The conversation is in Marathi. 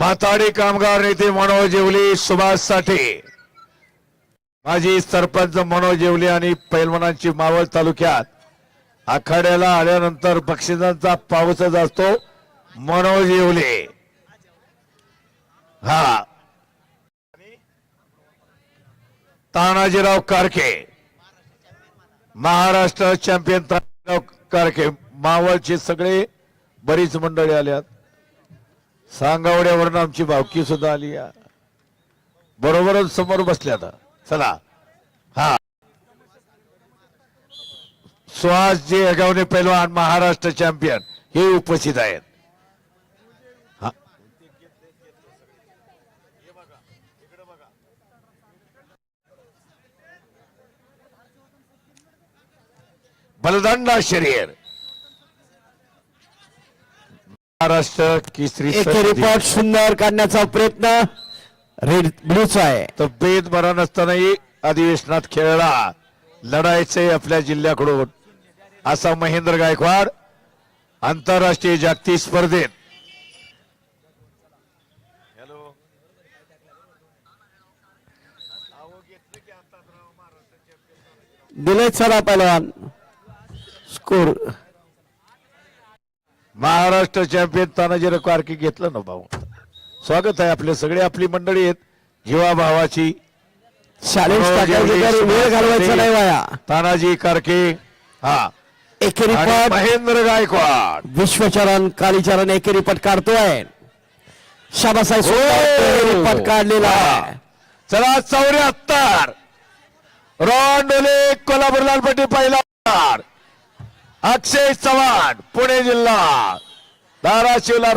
माथाडी कामगार नेते मनोज जेवली सुभाष साठे माजी सरपंच मनोज जेवली आणि पैलवानांची मावळ तालुक्यात. आखाड्याला आल्यानंतर बक्षिसांचा पाऊसच असतो मनोज येवले हा. तानाजीराव कारखे महाराष्ट्र चॅम्पियन तानाजीराव कारखे मावळचे सगळे बरीच मंडळी आल्यात. सांगावड्यावरून आमची भावकी सुद्धा आली या. बरोबरच समोर बसल्या आता. चला. हा. सुहास जे अगावणे पैलवान महाराष्ट्र चॅम्पियन हे उपस्थित आहेत. बलदंडा शरीर. महाराष्ट्र केसरी. रिपोर्ट सुंदर काढण्याचा प्रयत्न. रेड ब्लूचा आहे. तब्येत बरा नसतानाही अधिवेशनात खेळला. लढायचंय आपल्या जिल्ह्याकडून. असा महेंद्र गायकवाड आंतरराष्ट्रीय जागतिक स्पर्धेत. दिले चला पहिलवान स्कोर महाराष्ट्र चॅम्पियन तानाजीराव कारकी घेतलं ना भाऊ? स्वागत आहे आपले सगळे आपली मंडळी आहेत. जीवा भावाची. तानाजी कारके हा. एके आणि रिपोर्ट महेंद्र गायकवाड. विश्वचरण कालीचरण एके रिपोर्ट काढतोय. शाबासाहेब हो. रिपोर्ट काढलेला चला चौऱ्याहत्तर. रोंडोले कोल्हापूर लालपट्टी पहिला अक्षय चव्हाण पुणे जिल्हा धाराशिवला